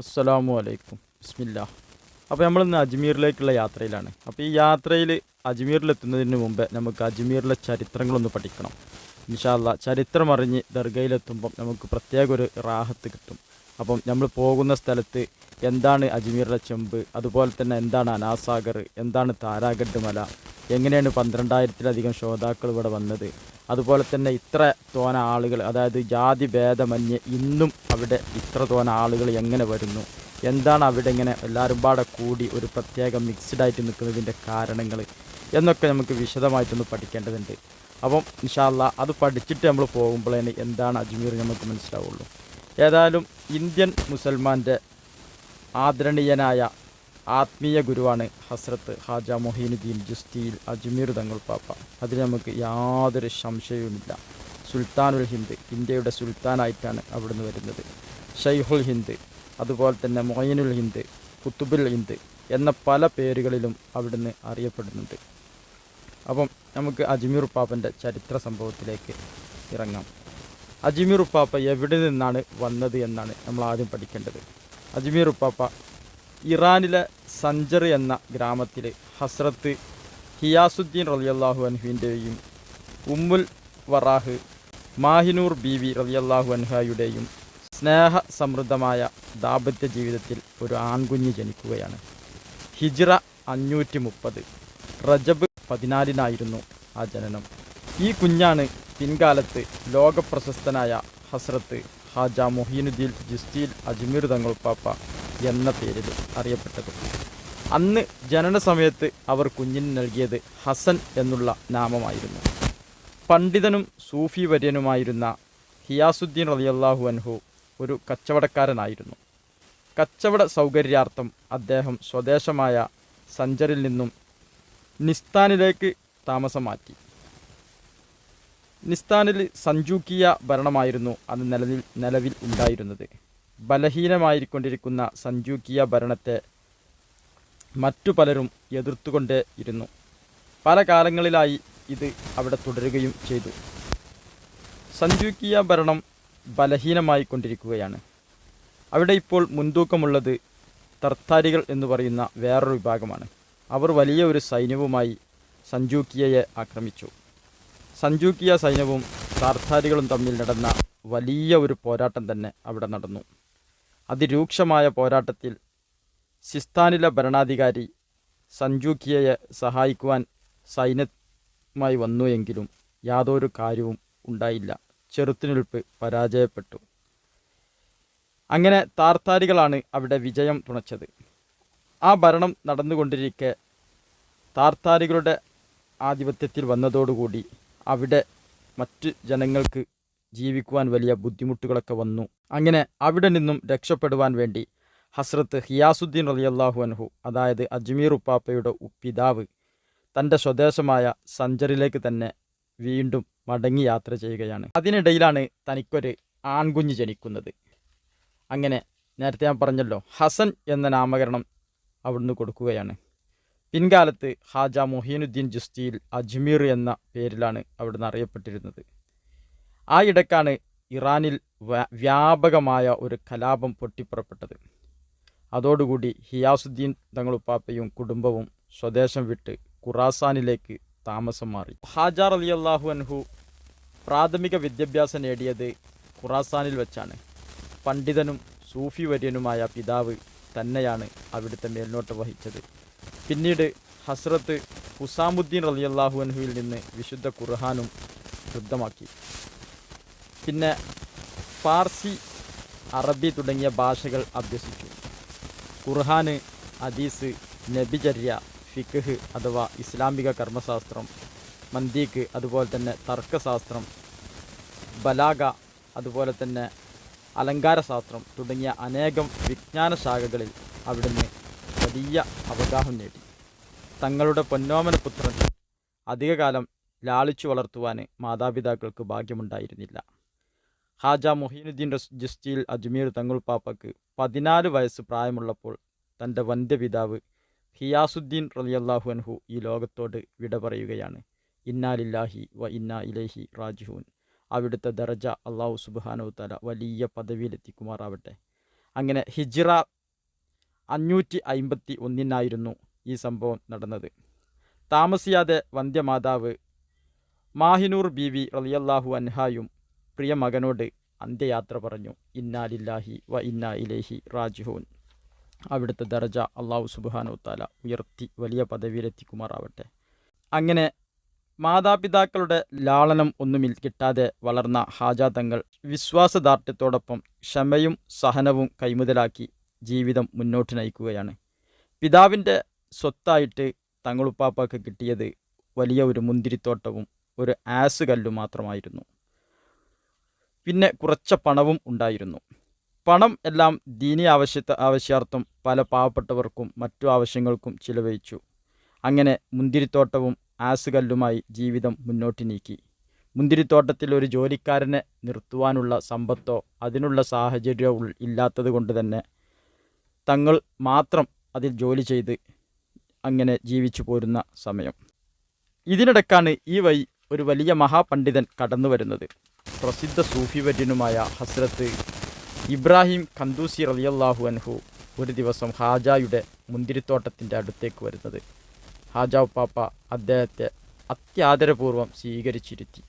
അസ്സലാമു അലൈക്കും. ബിസ്മില്ല അപ്പോൾ നമ്മൾ ഇന്ന് അജ്മീറിലേക്കുള്ള യാത്രയിലാണ്. അപ്പോൾ ഈ യാത്രയിൽ അജ്മീറിലെത്തുന്നതിന് മുമ്പ് നമുക്ക് അജ്മീറിലെ ചരിത്രങ്ങളൊന്ന് പഠിക്കണം. ഇൻഷാല്ല ചരിത്രം അറിഞ്ഞ് ദർഗയിലെത്തുമ്പം നമുക്ക് പ്രത്യേക ഒരു റാഹത്ത് കിട്ടും. അപ്പം നമ്മൾ പോകുന്ന സ്ഥലത്ത് എന്താണ് അജ്മീറിലെ ചെമ്പ് അതുപോലെ തന്നെ എന്താണ് അനാസാഗർ എന്താണ് താരാഗഡ് മല എങ്ങനെയാണ് പന്ത്രണ്ടായിരത്തിലധികം ശ്രോതാക്കൾ ഇവിടെ വന്നത്? അതുപോലെ തന്നെ ഇത്ര തോന ആളുകൾ അതായത് ജാതി ഭേദമന്യേ ഇന്നും അവിടെ ഇത്ര തോന ആളുകൾ എങ്ങനെ വരുന്നു? എന്താണ് അവിടെ ഇങ്ങനെ എല്ലാവരും പാടെ കൂടി ഒരു പ്രത്യേക മിക്സ്ഡ് ആയിട്ട് നിൽക്കുന്നതിന്റെ കാരണങ്ങൾ എന്നൊക്കെ നമുക്ക് വിശദമായിട്ടൊന്ന് പഠിക്കേണ്ടതുണ്ട്. അപ്പം ഇൻഷാല്ല അത് പഠിച്ചിട്ട് നമ്മൾ പോകുമ്പോഴേ എന്താണ് അജ്മീർ നമുക്ക് മനസ്സിലാവുള്ളൂ. ഏതായാലും ഇന്ത്യൻ മുസൽമാന്റെ ആദരണീയനായ ആത്മീയ ഗുരുവാണ് ഹസ്രത്ത് ഹാജ മൊഹീനുദ്ദീൻ ജുസ്തിയിൽ അജ്മീർ തങ്ങൾ പാപ്പ. അതിൽ നമുക്ക് യാതൊരു സംശയവുമില്ല. സുൽത്താനുൽ ഹിന്ദ് ഇന്ത്യയുടെ സുൽത്താനായിട്ടാണ് അവിടുന്ന് വരുന്നത്. ഷെയ്ഹുൽ ഹിന്ദ് അതുപോലെ തന്നെ മൊയിനുൽ ഹിന്ദ് കുത്തുബുൽ ഹിന്ദ് എന്ന പല പേരുകളിലും അവിടുന്ന് അറിയപ്പെടുന്നുണ്ട്. അപ്പം നമുക്ക് അജ്മീർ പാപ്പന്റെ ചരിത്ര സംഭവത്തിലേക്ക് ഇറങ്ങാം. അജ്മീർ ഉപ്പാപ്പ എവിടെ നിന്നാണ് വന്നത് എന്നാണ് നമ്മൾ ആദ്യം പഠിക്കേണ്ടത്. അജ്മീർ ഉപ്പാപ്പ ഇറാനിലെ സഞ്ചർ എന്ന ഗ്രാമത്തിൽ ഹസ്രത്ത് ഹിയാസുദ്ദീൻ റലിയല്ലാഹു അൻഹുവിന്റെയും ഉമ്മുൽ വറാഹ് മാഹിനൂർ ബീവി റലിയല്ലാഹു അൻഹായുടെയും സ്നേഹ സമൃദ്ധമായ ദാമ്പത്യ ജീവിതത്തിൽ ഒരു ആൺകുഞ്ഞ് ജനിക്കുകയാണ്. ഹിജ്റ അഞ്ഞൂറ്റി മുപ്പത് റജബ് പതിനാലിനായിരുന്നു ആ ജനനം. ഈ കുഞ്ഞാണ് പിൻകാലത്ത് ലോകപ്രശസ്തനായ ഹസ്രത്ത് ഹാജ മൊഹീനുദ്ദീൻ ജിസ്തീൽ അജ്മീർ തങ്ങൾ പാപ്പ എന്ന പേരിൽ അറിയപ്പെട്ടത്. അന്ന് ജനന സമയത്ത് അവർ കുഞ്ഞിന് നൽകിയത് ഹസൻ എന്നുള്ള നാമമായിരുന്നു. പണ്ഡിതനും സൂഫി വര്യനുമായിരുന്ന ഹിയാസുദ്ദീൻ റളിയല്ലാഹു അൻഹു ഒരു കച്ചവടക്കാരനായിരുന്നു. കച്ചവട സൗകര്യാർത്ഥം അദ്ദേഹം സ്വദേശമായ സഞ്ചറിൽ നിന്നും നിസ്താനിലേക്ക് താമസം മാറ്റി നിസ്താനിൽ സഞ്ചൂക്കിയ ഭരണമായിരുന്നു അന്ന് നിലവിൽ നിലവിൽ ഉണ്ടായിരുന്നത്. ബലഹീനമായിക്കൊണ്ടിരിക്കുന്ന സഞ്ജൂക്കിയ ഭരണത്തെ മറ്റു പലരും എതിർത്തുകൊണ്ടേ ഇരുന്നു. പല കാലങ്ങളിലായി ഇത് അവിടെ തുടരുകയും ചെയ്തു. സഞ്ജൂക്കിയ ഭരണം ബലഹീനമായിക്കൊണ്ടിരിക്കുകയാണ്. അവിടെ ഇപ്പോൾ മുൻതൂക്കമുള്ളത് തർത്താരികൾ എന്ന് പറയുന്ന വേറൊരു വിഭാഗമാണ്. അവർ വലിയ ഒരു സൈന്യവുമായി സഞ്ജൂക്കിയയെ ആക്രമിച്ചു. സഞ്ജൂക്കിയ സൈന്യവും താർത്താരികളും തമ്മിൽ നടന്ന വലിയ ഒരു പോരാട്ടം തന്നെ അവിടെ നടന്നു. അതിരൂക്ഷമായ പോരാട്ടത്തിൽ സിസ്ഥാനിലെ ഭരണാധികാരി സഞ്ജൂക്കിയയെ സഹായിക്കുവാൻ സൈന്യമായി വന്നു എങ്കിലും യാതൊരു കാര്യവും ഉണ്ടായില്ല. ചെറുത്തുനിൽപ്പ് പരാജയപ്പെട്ടു. അങ്ങനെ താർത്താരികളാണ് അവിടെ വിജയം തുണച്ചത്. ആ ഭരണം നടന്നുകൊണ്ടിരിക്കെ താർത്താരികളുടെ ആധിപത്യത്തിൽ വന്നതോടുകൂടി അവിടെ മറ്റ് ജനങ്ങൾക്ക് ജീവിക്കുവാൻ വലിയ ബുദ്ധിമുട്ടുകളൊക്കെ വന്നു. അങ്ങനെ അവിടെ നിന്നും രക്ഷപ്പെടുവാൻ വേണ്ടി ഹസ്രത്ത് ഹിയാസുദ്ദീൻ റളിയല്ലാഹു അൻഹു അതായത് അജ്മീർ ഉപ്പാപ്പയുടെ പിതാവ് തന്റെ സ്വദേശമായ സഞ്ചറിലേക്ക് തന്നെ വീണ്ടും മടങ്ങി യാത്ര ചെയ്യുകയാണ്. അതിനിടയിലാണ് തനിക്കൊരു ആൺകുഞ്ഞ് ജനിക്കുന്നത്. അങ്ങനെ നേരത്തെ ഞാൻ പറഞ്ഞല്ലോ ഹസൻ എന്ന നാമകരണം അവിടുന്ന് കൊടുക്കുകയാണ്. പിൻകാലത്ത് ഹാജ മൊഹീനുദ്ദീൻ ജുസ്തിയിൽ അജ്മീർ എന്ന പേരിലാണ് അവിടുന്ന് അറിയപ്പെട്ടിരുന്നത്. ആ ഇടക്കാണ് ഇറാനിൽ വ്യാപകമായ ഒരു കലാപം പൊട്ടിപ്പുറപ്പെട്ടത്. അതോടുകൂടി ഹിയാസുദ്ദീൻ തങ്ങളുപ്പാപ്പയും കുടുംബവും സ്വദേശം വിട്ട് ഖുറാസാനിലേക്ക് താമസം മാറി. ഹാജാർ അലി അള്ളാഹു അൻഹു പ്രാഥമിക വിദ്യാഭ്യാസം നേടിയത് ഖുറാസാനിൽ വെച്ചാണ്. പണ്ഡിതനും സൂഫി വര്യനുമായ പിതാവ് തന്നെയാണ് അവിടുത്തെ മേൽനോട്ട് വഹിച്ചത്. പിന്നീട് ഹസ്രത്ത് ഹുസാമുദ്ദീൻ അലി അള്ളാഹു അൻഹുവിൽ നിന്ന് വിശുദ്ധ ഖുർഹാനും ശുദ്ധമാക്കി. പിന്നെ പാർസി അറബി തുടങ്ങിയ ഭാഷകൾ അഭ്യസിച്ചു. ഖുർഹാന് അദീസ് നബിചര്യ ഫിഖ് അഥവാ ഇസ്ലാമിക കർമ്മശാസ്ത്രം മന്ദീക്ക് അതുപോലെ തന്നെ തർക്കശാസ്ത്രം ബലാഗ അതുപോലെ തന്നെ അലങ്കാരശാസ്ത്രം തുടങ്ങിയ അനേകം വിജ്ഞാന ശാഖകളിൽ അവിടുന്ന് വലിയ അവഗാഹം നേടി. തങ്ങളുടെ പൊന്നോമന പുത്രൻ അധികകാലം ലാളിച്ചു വളർത്തുവാൻ മാതാപിതാക്കൾക്ക് ഭാഗ്യമുണ്ടായിരുന്നില്ല. ഹാജ മൊഹീനുദ്ദീൻ റസ് ജസ്റ്റിൽ അജ്മീർ തങ്ങൾ പാപ്പക്ക് പതിനാല് വയസ്സ് പ്രായമുള്ളപ്പോൾ തന്റെ വന്ധ്യപിതാവ് ഹിയാസുദ്ദീൻ റളിയല്ലാഹു അൻഹു ഈ ലോകത്തോട് വിട പറയുകയാണ്. ഇന്നാലില്ലാഹി വ ഇന്നാ ഇലൈഹി റാജിഹൂൻ അവിടുത്തെ ദർജ അള്ളാഹു സുബാനു തല വലിയ പദവിയിലെത്തിക്കുമാറാവട്ടെ. അങ്ങനെ ഹിജിറ അഞ്ഞൂറ്റി അയിമ്പത്തി ഒന്നിനായിരുന്നു ഈ സംഭവം നടന്നത്. താമസിയാതെ വന്ധ്യമാതാവ് മാഹിനൂർ ബീവി റളിയല്ലാഹു അൻഹായും പ്രിയ മകനോട് അന്ത്യയാത്ര പറഞ്ഞു. ഇന്നാലില്ലാഹി വ ഇന്നാ ഇലേഹി റാജിഹൂൻ അവിടുത്തെ ദർജ അള്ളാഹു സുബാനു താല ഉയർത്തി വലിയ പദവിയിലെത്തിക്കുമാറാവട്ടെ. അങ്ങനെ മാതാപിതാക്കളുടെ ലാളനം ഒന്നുമിൽ കിട്ടാതെ വളർന്ന ഹാജാതങ്ങൾ വിശ്വാസദാർഢ്യത്തോടൊപ്പം ക്ഷമയും സഹനവും കൈമുതലാക്കി ജീവിതം മുന്നോട്ട് നയിക്കുകയാണ്. പിതാവിന്റെ സ്വത്തായിട്ട് തങ്ങളുപ്പാപ്പാക്ക് കിട്ടിയത് വലിയ ഒരു മുന്തിരിത്തോട്ടവും ഒരു ആസ് കല്ലും മാത്രമായിരുന്നു. പിന്നെ കുറച്ച പണവും ഉണ്ടായിരുന്നു. പണം എല്ലാം ദീനി ആവശ്യ ആവശ്യാർത്ഥം പല പാവപ്പെട്ടവർക്കും മറ്റു ആവശ്യങ്ങൾക്കും ചിലവഴിച്ചു. അങ്ങനെ മുന്തിരിത്തോട്ടവും ആസുകല്ലുമായി ജീവിതം മുന്നോട്ട് നീക്കി. മുന്തിരിത്തോട്ടത്തിൽ ഒരു ജോലിക്കാരനെ നിർത്തുവാനുള്ള സമ്പത്തോ അതിനുള്ള സാഹചര്യവും ഇല്ലാത്തത് കൊണ്ട് തന്നെ തങ്ങൾ മാത്രം അതിൽ ജോലി ചെയ്ത് അങ്ങനെ ജീവിച്ചു പോരുന്ന സമയം. ഇതിനിടക്കാണ് ഈ വഴി ഒരു വലിയ മഹാപണ്ഡിതൻ കടന്നു വരുന്നത്. പ്രസിദ്ധ സൂഫി വര്യനുമായ ഹസ്രത്ത് ഇബ്രാഹിം ഖന്ദൂസി റളിയല്ലാഹു അൻഹു ഒരു ദിവസം ഹാജായുടെ മുന്തിരിത്തോട്ടത്തിന്റെ അടുത്തേക്ക് വരുന്നത്. ഹാജാവ് പാപ്പ അദ്ദേഹത്തെ അത്യാദരപൂർവം സ്വീകരിച്ചിരുത്തി.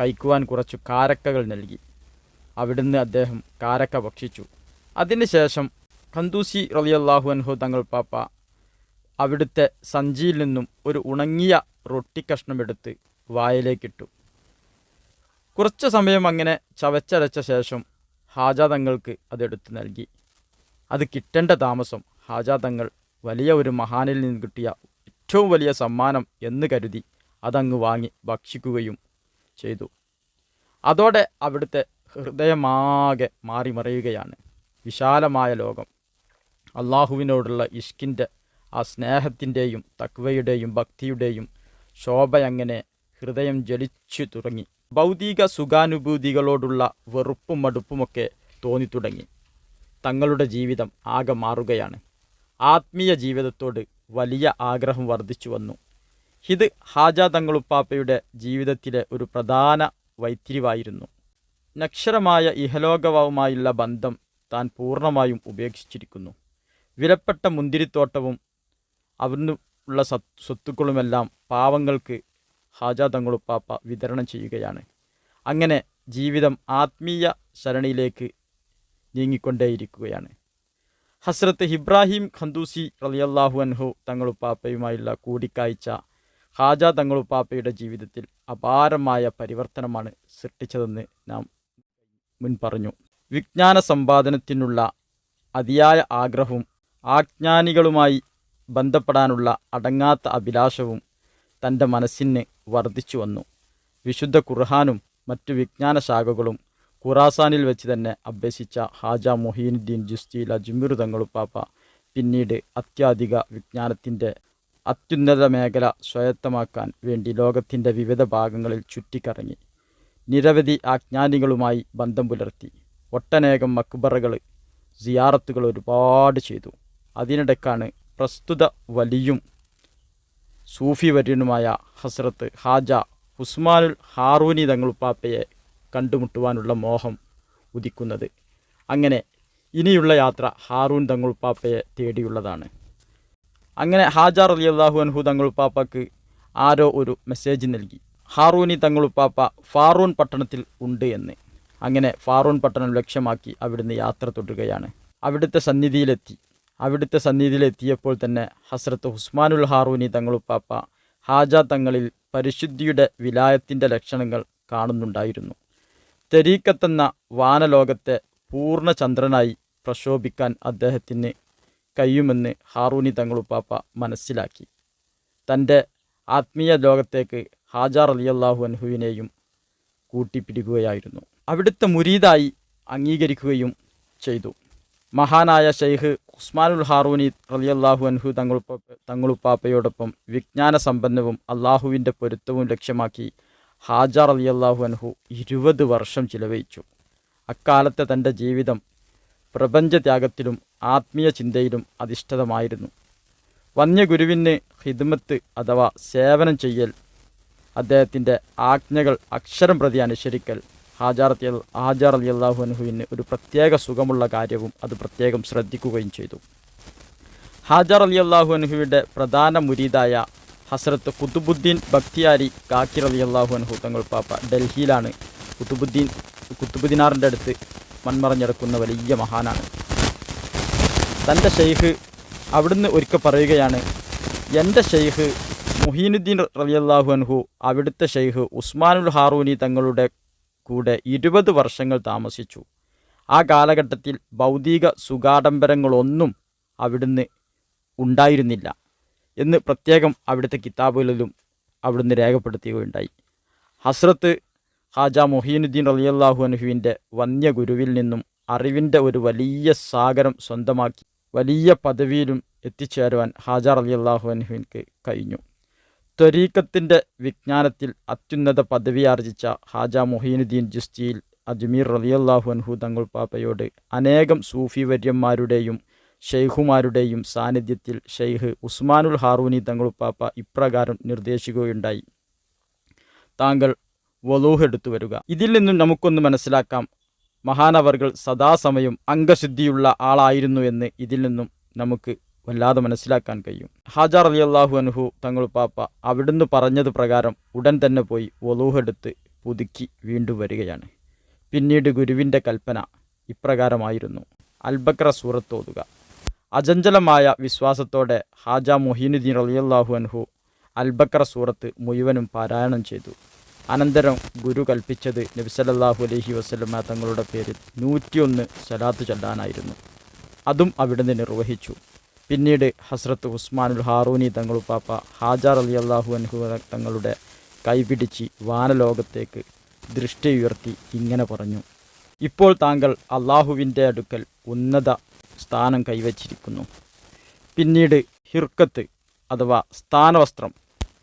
കഴിക്കുവാൻ കുറച്ചു കാരക്കകൾ നൽകി. അവിടുന്ന് അദ്ദേഹം കാരക്ക ഭക്ഷിച്ചു. അതിനുശേഷം ഖന്ദൂസി റളിയല്ലാഹു അൻഹു തങ്ങൾ പാപ്പ അവിടുത്തെ സഞ്ചിയിൽ നിന്നും ഒരു ഉണങ്ങിയ റൊട്ടി കഷ്ണമെടുത്ത് വായിലേക്കിട്ടു. കുറച്ച് സമയം അങ്ങനെ ചവച്ചരച്ച ശേഷം ഹാജാതങ്ങൾക്ക് അതെടുത്ത് നൽകി. അത് കിട്ടേണ്ട താമസം ഹാജാതങ്ങൾ വലിയ ഒരു മഹാനിൽ നിന്ന് കിട്ടിയ ഏറ്റവും വലിയ സമ്മാനം എന്ന് കരുതി അതങ്ങ് വാങ്ങി ഭക്ഷിക്കുകയും ചെയ്തു. അതോടെ അവിടുത്തെ ഹൃദയമാകെ മാറിമറിയുകയാണ്. വിശാലമായ ലോകം. അള്ളാഹുവിനോടുള്ള ഇഷ്കിന്റെ ആ സ്നേഹത്തിന്റെയും തക്വയുടെയും ഭക്തിയുടെയും ശോഭ ശോഭയങ്ങനെ ഹൃദയം ജലിച്ചു തുടങ്ങി. ഭൗതിക സുഖാനുഭൂതികളോടുള്ള വെറുപ്പും മടുപ്പുമൊക്കെ തോന്നിത്തുടങ്ങി. തങ്ങളുടെ ജീവിതം ആകെ മാറുകയാണ്. ആത്മീയ ജീവിതത്തോട് വലിയ ആഗ്രഹം വർദ്ധിച്ചു വന്നു. ഇത് ഹാജ തങ്ങളുപ്പാപ്പയുടെ ജീവിതത്തിലെ ഒരു പ്രധാന വൈത്തിരിവായിരുന്നു. നക്ഷരമായ ഇഹലോകവുമായുള്ള ബന്ധം താൻ പൂർണമായും ഉപേക്ഷിച്ചിരിക്കുന്നു. വിലപ്പെട്ട മുന്തിരിത്തോട്ടവും അവിടുന്ന് ഉള്ള സ്വത്തുക്കളുമെല്ലാം പാവങ്ങൾക്ക് ഹാജ തങ്ങളുപ്പാപ്പ വിതരണം ചെയ്യുകയാണ്. അങ്ങനെ ജീവിതം ആത്മീയ ശരണിയിലേക്ക് നീങ്ങിക്കൊണ്ടേയിരിക്കുകയാണ്. ഹസ്രത്ത് ഇബ്രാഹിം ഖന്ദൂസി റളിയല്ലാഹു അൻഹു തങ്ങളുപ്പാപ്പയുമായുള്ള കൂടിക്കാഴ്ച ഹാജ തങ്ങളുപ്പാപ്പയുടെ ജീവിതത്തിൽ അപാരമായ പരിവർത്തനമാണ് സൃഷ്ടിച്ചതെന്ന് നാം മുൻ പറഞ്ഞു. വിജ്ഞാന സമ്പാദനത്തിനുള്ള അതിയായ ആഗ്രഹവും ആജ്ഞാനികളുമായി ബന്ധപ്പെടാനുള്ള അടങ്ങാത്ത അഭിലാഷവും തന്റെ മനസ്സിന് വർദ്ധിച്ചു വന്നു. വിശുദ്ധ ഖുർഹാനും മറ്റു വിജ്ഞാന ശാഖകളും ഖുറാസാനിൽ വെച്ച് തന്നെ അഭ്യസിച്ച ഹാജ മൊഹീനുദ്ദീൻ ജുസ്തീൽ അജ്മീർ തങ്ങളുപ്പാപ്പ പിന്നീട് അത്യാധിക വിജ്ഞാനത്തിന്റെ അത്യുന്നത മേഖല സ്വായത്തമാക്കാൻ വേണ്ടി ലോകത്തിന്റെ വിവിധ ഭാഗങ്ങളിൽ ചുറ്റിക്കറങ്ങി. നിരവധി ആജ്ഞാനികളുമായി ബന്ധം പുലർത്തി. ഒട്ടനേകം മക്ബറകൾ സിയാറത്തുകൾ ഒരുപാട് ചെയ്തു. അതിനിടയ്ക്കാണ് പ്രസ്തുത വലിയും സൂഫി വര്യനുമായ ഹസ്രത്ത് ഹാജ ഉസ്മാനുൽ ഹാറൂനി തങ്ങളുപ്പാപ്പയെ കണ്ടുമുട്ടുവാനുള്ള മോഹം ഉദിക്കുന്നത്. അങ്ങനെ ഇനിയുള്ള യാത്ര ഹാറൂൻ തങ്ങളുപ്പാപ്പയെ തേടിയുള്ളതാണ്. അങ്ങനെ ഹാജർ അലി അള്ളാഹു അൻഹു തങ്ങളുപ്പാപ്പക്ക് ആരോ ഒരു മെസ്സേജ് നൽകി. ഹാറൂനി തങ്ങളുപ്പാപ്പ ഫാറൂൺ പട്ടണത്തിൽ ഉണ്ട് എന്ന്. അങ്ങനെ ഫാറൂൺ പട്ടണം ലക്ഷ്യമാക്കി അവിടുന്ന് യാത്ര തുടരുകയാണ്. അവിടുത്തെ സന്നിധിയിലെത്തി. അവിടുത്തെ സന്നിധിയിലെത്തിയപ്പോൾ തന്നെ ഹസ്രത്ത് ഹുസ്മാനുൽ ഹാറൂനി തങ്ങളുപ്പാപ്പ ഹാജ തങ്ങളിൽ പരിശുദ്ധിയുടെ വിലായത്തിന്റെ ലക്ഷണങ്ങൾ കാണുന്നുണ്ടായിരുന്നു. തെരീക്കത്തെന്ന വാനലോകത്തെ പൂർണ ചന്ദ്രനായി പ്രശോഭിക്കാൻ അദ്ദേഹത്തിന് കഴിയുമെന്ന് ഹാറൂനി തങ്ങളുപ്പാപ്പ മനസ്സിലാക്കി. തന്റെ ആത്മീയ ലോകത്തേക്ക് ഹാജാർ അലിയല്ലാഹു അൻഹുവിനെയും കൂട്ടിപ്പിടിക്കുകയായിരുന്നു. അവിടുത്തെ മുരീതായി അംഗീകരിക്കുകയും ചെയ്തു. മഹാനായ ഷെയ്ഖ് ഉസ്മാനുൽ ഹാറൂനി റലിയല്ലാഹു അൻഹു തങ്ങളുപ്പ തങ്ങളുപ്പാപ്പയോടൊപ്പം വിജ്ഞാന സമ്പന്നവും അള്ളാഹുവിന്റെ പൊരുത്തവും ലക്ഷ്യമാക്കി ഹാജ റലിയല്ലാഹു അൻഹു ഇരുപത് വർഷം ചിലവഴിച്ചു. അക്കാലത്തെ തന്റെ ജീവിതം പ്രപഞ്ചത്യാഗത്തിലും ആത്മീയ ചിന്തയിലും അധിഷ്ഠിതമായിരുന്നു. വന്യഗുരുവിന് ഹിദ്മത്ത് അഥവാ സേവനം ചെയ്യൽ അദ്ദേഹത്തിന്റെ ആജ്ഞകൾ അക്ഷരം പ്രതി അനുസരിക്കൽ ഹാജാർ ഹാജാർ അലി അള്ളാഹു അനുഹുവിന് ഒരു പ്രത്യേക സുഖമുള്ള കാര്യവും അത് പ്രത്യേകം ശ്രദ്ധിക്കുകയും ചെയ്തു. ഹാജർ അലി അള്ളാഹു അനുഹുവിന്റെ പ്രധാന മുരീദായ ഹസ്രത്ത് കുത്തുബുദ്ദീൻ ബക്തിയാരി കാക്കിർ അലി അള്ളാഹു അനുഹു തങ്ങൾ പാപ്പ ഡൽഹിയിലാണ്. കുത്തുബുദ്ദീൻ കുത്തുബുദ്ദീനാറിന്റെ അടുത്ത് മൺമറഞ്ഞെടുക്കുന്ന വലിയ മഹാനാണ്. തന്റെ ഷെയ്ഖ് അവിടുന്ന് ഒരിക്കൽ പറയുകയാണ് എന്റെ ഷെയ്ഖ് മുഹീനുദ്ദീൻ റലിയല്ലാഹു അൻഹു അവിടുത്തെ ഷെയ്ഖ് ഉസ്മാനുൽ ഹാറൂനി തങ്ങളുടെ കൂടെ ഇരുപത് വർഷങ്ങൾ താമസിച്ചു. ആ കാലഘട്ടത്തിൽ ഭൗതിക സുഖാഡംബരങ്ങളൊന്നും അവിടുന്ന് ഉണ്ടായിരുന്നില്ല എന്ന് പ്രത്യേകം അവിടുത്തെ കിതാബുകളിലും അവിടുന്ന് രേഖപ്പെടുത്തുകയുണ്ടായി. ഹസ്രത്ത് ഹാജ മൊഹീനുദ്ദീൻ അനുഹുവിന്റെ വന്യ ഗുരുവിൽ നിന്നും അറിവിന്റെ ഒരു വലിയ സാഗരം സ്വന്തമാക്കി വലിയ പദവിയിലും എത്തിച്ചേരുവാൻ ഹാജർ അലി അള്ളാഹു അൻഹുവിൻക്ക് കഴിഞ്ഞു. ത്വരീക്കത്തിന്റെ വിജ്ഞാനത്തിൽ അത്യുന്നത പദവി ആർജിച്ച ഹാജ മൊഹീനുദ്ദീൻ ജുസ്തിയിൽ അജ്മീർ റലിയല്ലാഹു അൻഹു തങ്ങൾ പാപ്പയോട് അനേകം സൂഫി വര്യന്മാരുടെയും ഷെയ്ഖുമാരുടെയും സാന്നിധ്യത്തിൽ ഷെയ്ഖ് ഉസ്മാനുൽ ഹാറൂനി തങ്ങൾ പാപ്പ ഇപ്രകാരം നിർദ്ദേശിക്കുകയുണ്ടായി. താങ്കൾ വലൂഹ് എടുത്തു വരിക. ഇതിൽ നിന്നും നമുക്കൊന്ന് മനസ്സിലാക്കാം. മഹാനവർകൾ സദാസമയം അംഗശുദ്ധിയുള്ള ആളായിരുന്നു എന്ന് ഇതിൽ നിന്നും നമുക്ക് വല്ലാതെ മനസ്സിലാക്കാൻ കഴിയും. ഹാജാർ അലി അള്ളാഹു അനുഹു തങ്ങൾ പാപ്പ അവിടുന്ന് പറഞ്ഞത് പ്രകാരം ഉടൻ തന്നെ പോയി വലൂഹെടുത്ത് പുതുക്കി വീണ്ടും വരികയാണ്. പിന്നീട് ഗുരുവിന്റെ കൽപ്പന ഇപ്രകാരമായിരുന്നു. അൽബക്ര സൂറത്ത് ഓതുക. അചഞ്ചലമായ വിശ്വാസത്തോടെ ഹാജ മൊഹീനുദ്ദീൻ അലിയല്ലാഹു അൻഹു അൽബക്ര സൂറത്ത് മുഴുവനും പാരായണം ചെയ്തു. അനന്തരം ഗുരു കൽപ്പിച്ചത് നബിസലല്ലാഹു അലഹി വസ്ലമ തങ്ങളുടെ പേരിൽ നൂറ്റിയൊന്ന് സലാത്ത് ചൊല്ലാനായിരുന്നു. അതും അവിടുന്ന് നിർവഹിച്ചു. പിന്നീട് ഹസ്രത്ത് ഉസ്മാനുൽ ഹാറൂനി തങ്ങളുപ്പാപ്പ പാപ്പ ഹാജാർ അലി അള്ളാഹു അൻഹു തങ്ങളുടെ കൈപിടിച്ച് വാനലോകത്തേക്ക് ദൃഷ്ടി ഉയർത്തി ഇങ്ങനെ പറഞ്ഞു. ഇപ്പോൾ താങ്കൾ അള്ളാഹുവിന്റെ അടുക്കൽ ഉന്നത സ്ഥാനം കൈവച്ചിരിക്കുന്നു. പിന്നീട് ഹിർക്കത്ത് അഥവാ സ്ഥാനവസ്ത്രം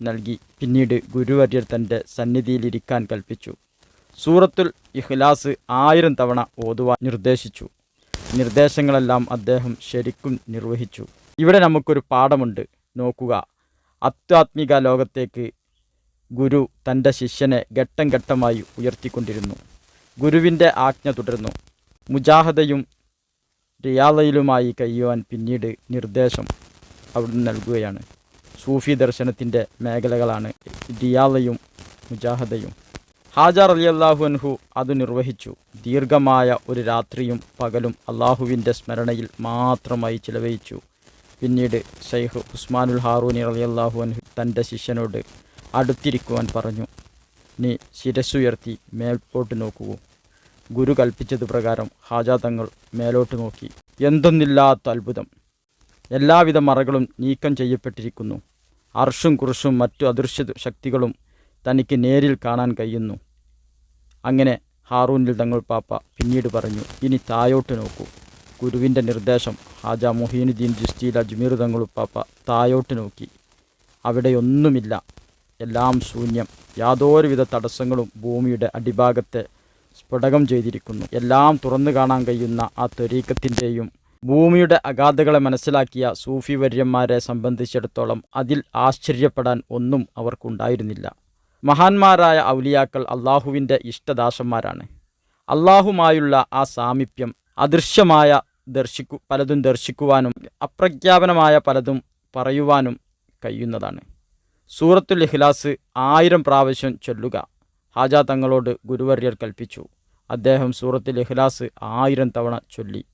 നൽകി പിന്നീട് ഗുരുവര്യർ തന്റെ സന്നിധിയിലിരിക്കാൻ കൽപ്പിച്ചു. സൂറത്തുൽ ഇഖ്ലാസ് ആയിരം തവണ ഓതുവാൻ നിർദ്ദേശിച്ചു. നിർദ്ദേശങ്ങളെല്ലാം അദ്ദേഹം ശരിക്കും നിർവഹിച്ചു. ഇവിടെ നമുക്കൊരു പാഠമുണ്ട്. നോക്കുക. അത്യാത്മിക ലോകത്തേക്ക് ഗുരു തന്റെ ശിഷ്യനെ ഘട്ടം ഘട്ടമായി ഉയർത്തിക്കൊണ്ടിരുന്നു. ഗുരുവിന്റെ ആജ്ഞ തുടർന്നു. മുജാഹദയും റിയാദയിലുമായി കഴിയുവാൻ പിന്നീട് നിർദ്ദേശം അവിടെ നൽകുകയാണ്. സൂഫി ദർശനത്തിന്റെ മേഖലകളാണ് റിയാദയും മുജാഹദയും. ഹാജർ അലി അള്ളാഹു അൻഹു അത് നിർവഹിച്ചു. ദീർഘമായ ഒരു രാത്രിയും പകലും അള്ളാഹുവിന്റെ സ്മരണയിൽ മാത്രമായി ചിലവഴിച്ചു. പിന്നീട് ഷെയ്ഖ് ഉസ്മാനുൽ ഹാറൂനി അലി അള്ളാഹു അൻഹു തന്റെ ശിഷ്യനോട് അടുത്തിരിക്കുവാൻ പറഞ്ഞു നീ ശിരസ്സുയർത്തി മേൽപോട്ട് നോക്കൂ. ഗുരു കൽപ്പിച്ചത് പ്രകാരം ഹാജാ തങ്ങൾ മേലോട്ട് നോക്കി. എന്തൊന്നില്ലാത്ത അത്ഭുതം. എല്ലാവിധ മറകളും നീക്കം ചെയ്യപ്പെട്ടിരിക്കുന്നു. അർഷും കുറിഷും മറ്റു അദൃശ്യ ശക്തികളും തനിക്ക് നേരിൽ കാണാൻ കഴിയുന്നു. അങ്ങനെ ഹാറൂനിൽ തങ്ങൾ പാപ്പ പിന്നീട് പറഞ്ഞു ഇനി തായോട്ട് നോക്കൂ. ഗുരുവിന്റെ നിർദ്ദേശം ഹാജ മൊഹീനുദ്ദീൻ ജിസ്റ്റിയിൽ അജ്മീർ തങ്ങളുപ്പാപ്പ പാപ്പ തായോട്ട് നോക്കി. അവിടെയൊന്നുമില്ല എല്ലാം ശൂന്യം. യാതൊരുവിധ തടസ്സങ്ങളും ഭൂമിയുടെ അടിഭാഗത്തെ സ്ഫുടകം ചെയ്തിരിക്കുന്നു. എല്ലാം തുറന്നു കാണാൻ കഴിയുന്ന ആ ത്വരീക്കത്തിന്റെയും ഭൂമിയുടെ അഗാധകളെ മനസ്സിലാക്കിയ സൂഫി വര്യന്മാരെ സംബന്ധിച്ചിടത്തോളം അതിൽ ആശ്ചര്യപ്പെടാൻ ഒന്നും അവർക്കുണ്ടായിരുന്നില്ല. മഹാന്മാരായ ഔലിയാക്കൾ അള്ളാഹുവിന്റെ ഇഷ്ടദാസന്മാരാണ്. അള്ളാഹുമായുള്ള ആ സാമീപ്യം അദൃശ്യമായ ദർശിക്കു പലതും ദർശിക്കുവാനും അപ്രഖ്യാപനമായ പലതും പറയുവാനും കഴിയുന്നതാണ്. സൂറത്തുൽ ഇഖ്ലാസ് ആയിരം പ്രാവശ്യം ചൊല്ലുക. ഹാജാ തങ്ങളോട് ഗുരുവര്യർ കൽപ്പിച്ചു. അദ്ദേഹം സൂറത്തുൽ ഇഖ്ലാസ് ആയിരം തവണ ചൊല്ലി.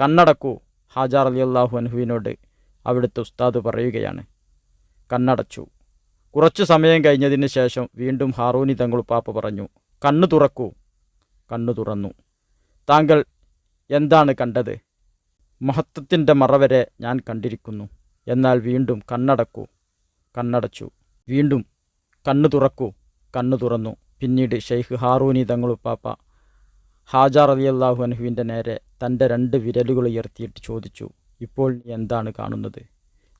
കണ്ണടക്കൂ ഹാജാർ അലി അള്ളാഹു അൻഹുവിനോട് അവിടുത്തെ ഉസ്താദ് പറയുകയാണ്. കണ്ണടച്ചു. കുറച്ചു സമയം കഴിഞ്ഞതിന് ശേഷം വീണ്ടും ഹാറൂനി തങ്ങൾ പാപ്പ പറഞ്ഞു കണ്ണു തുറക്കൂ. കണ്ണു തുറന്നു. താങ്കൾ എന്താണ് കണ്ടത്? മഹത്വത്തിന്റെ മറവരെ ഞാൻ കണ്ടിരിക്കുന്നു. എന്നാൽ വീണ്ടും കണ്ണടക്കൂ. കണ്ണടച്ചു. വീണ്ടും കണ്ണു തുറക്കൂ. കണ്ണു തുറന്നു. പിന്നീട് ഷെയ്ഖ് ഹാറൂനി തങ്ങളുപ്പാപ്പ ഹാജാർ അലി അള്ളാഹു അനഹുവിന്റെ നേരെ തന്റെ രണ്ട് വിരലുകൾ ഉയർത്തിയിട്ട് ചോദിച്ചു ഇപ്പോൾ എന്താണ് കാണുന്നത്?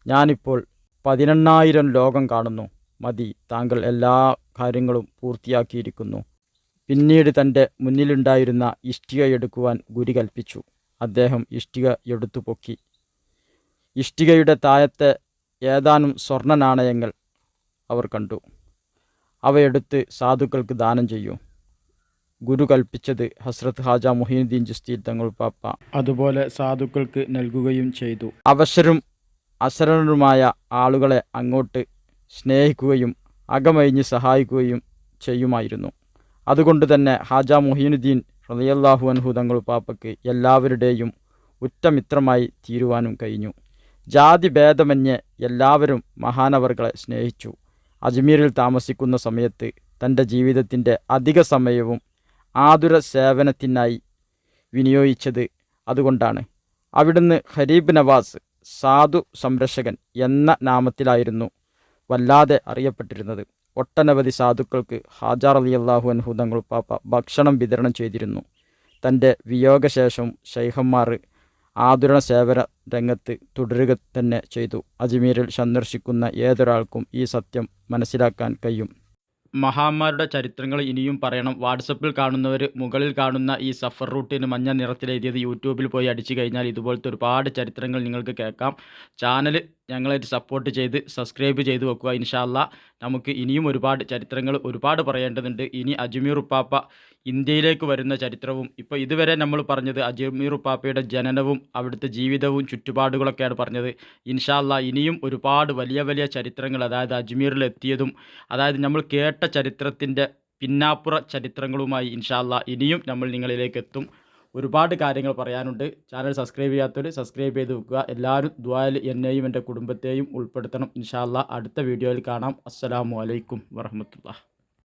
ഞാനിപ്പോൾ പതിനെണ്ണായിരം ലോകം കാണുന്നു. മതി. താങ്കൾ എല്ലാ കാര്യങ്ങളും പൂർത്തിയാക്കിയിരിക്കുന്നു. പിന്നീട് തന്റെ മുന്നിലുണ്ടായിരുന്ന ഇഷ്ടിക എടുക്കുവാൻ ഗുരു കൽപ്പിച്ചു. അദ്ദേഹം ഇഷ്ടിക എടുത്തു പൊക്കി. ഇഷ്ടികയുടെ താഴത്തെ ഏതാനും സ്വർണ നാണയങ്ങൾ അവർ കണ്ടു. അവയെടുത്ത് സാധുക്കൾക്ക് ദാനം ചെയ്യൂ. ഗുരു കൽപ്പിച്ചത് ഹസ്രത് ഹാജ മുഹീനുദ്ദീൻ ജുസ്തി തങ്ങൾ പാപ്പ. അതുപോലെ സാധുക്കൾക്ക് നൽകുകയും ചെയ്തു. അവശരും അശരണരുമായ ആളുകളെ അങ്ങോട്ട് സ്നേഹിക്കുകയും അകമഴിഞ്ഞ് സഹായിക്കുകയും ചെയ്യുമായിരുന്നു. അതുകൊണ്ട് തന്നെ ഹാജ മുഹീനുദ്ദീൻ റലിയല്ലാഹു അൻഹു തങ്ങൾ പാപ്പയ്ക്ക് എല്ലാവരുടെയും ഉറ്റമിത്രമായി തീരുവാനും കഴിഞ്ഞു. ജാതി ഭേദമന്യേ എല്ലാവരും മഹാനവറുകളെ സ്നേഹിച്ചു. അജ്മീറിൽ താമസിക്കുന്ന സമയത്ത് തന്റെ ജീവിതത്തിന്റെ അധിക സമയവും ആതുര സേവനത്തിനായി വിനിയോഗിച്ചത് അതുകൊണ്ടാണ്. അവിടുന്ന് ഹരീബ് നവാസ് സാധു സംരക്ഷകൻ എന്ന നാമത്തിലായിരുന്നു വല്ലാതെ അറിയപ്പെട്ടിരുന്നത്. ഒട്ടനവധി സാധുക്കൾക്ക് ഹാജാർ അലി അള്ളാഹു അൻഹു തങ്ങൾ പാപ്പ ഭക്ഷണം വിതരണം ചെയ്തിരുന്നു. തന്റെ വിയോഗശേഷം ഷൈഹന്മാർ ആതുരണ സേവന രംഗത്ത് തുടരുക തന്നെ ചെയ്തു. അജ്മീരിൽ സന്ദർശിക്കുന്ന ഏതൊരാൾക്കും ഈ സത്യം മനസ്സിലാക്കാൻ കഴിയും. മഹാന്മാരുടെ ചരിത്രങ്ങൾ ഇനിയും പറയണം. വാട്സപ്പിൽ കാണുന്നവർ മുകളിൽ കാണുന്ന ഈ സഫർ റൂട്ടിന് മഞ്ഞ നിറത്തിൽ എഴുതിയത് യൂട്യൂബിൽ പോയി അടിച്ചു കഴിഞ്ഞാൽ ഇതുപോലത്തെ ഒരുപാട് ചരിത്രങ്ങൾ നിങ്ങൾക്ക് കേൾക്കാം. ചാനൽ ഞങ്ങളായിട്ട് സപ്പോർട്ട് ചെയ്ത് സബ്സ്ക്രൈബ് ചെയ്ത് വെക്കുക. ഇൻഷാല്ല നമുക്ക് ഇനിയും ഒരുപാട് ചരിത്രങ്ങൾ ഒരുപാട് പറയേണ്ടതുണ്ട്. ഇനി അജ്മീർ ഉപ്പാപ്പ ഇന്ത്യയിലേക്ക് വരുന്ന ചരിത്രവും ഇപ്പോൾ ഇതുവരെ നമ്മൾ പറഞ്ഞത് അജ്മീർ ഉപ്പാപ്പയുടെ ജനനവും അവിടുത്തെ ജീവിതവും ചുറ്റുപാടുകളൊക്കെയാണ് പറഞ്ഞത്. ഇൻഷാല്ല ഇനിയും ഒരുപാട് വലിയ വലിയ ചരിത്രങ്ങൾ അതായത് അജ്മീറിൽ എത്തിയതും അതായത് നമ്മൾ കേട്ട ചരിത്രത്തിന്റെ പിന്നാപ്പുറ ചരിത്രങ്ങളുമായി ഇൻഷാല്ല ഇനിയും നമ്മൾ നിങ്ങളിലേക്ക് എത്തും. ഒരുപാട് കാര്യങ്ങൾ പറയാനുണ്ട്. ചാനൽ സബ്സ്ക്രൈബ് ചെയ്യാത്തവർ സബ്സ്ക്രൈബ് ചെയ്ത് വെക്കുക. എല്ലാവരും ദ്വായിൽ എന്നെയും എന്റെ കുടുംബത്തെയും ഉൾപ്പെടുത്തണം. ഇൻഷാല്ല അടുത്ത വീഡിയോയിൽ കാണാം. അസ്സലാമു അലൈക്കും വറഹമത്തുള്ള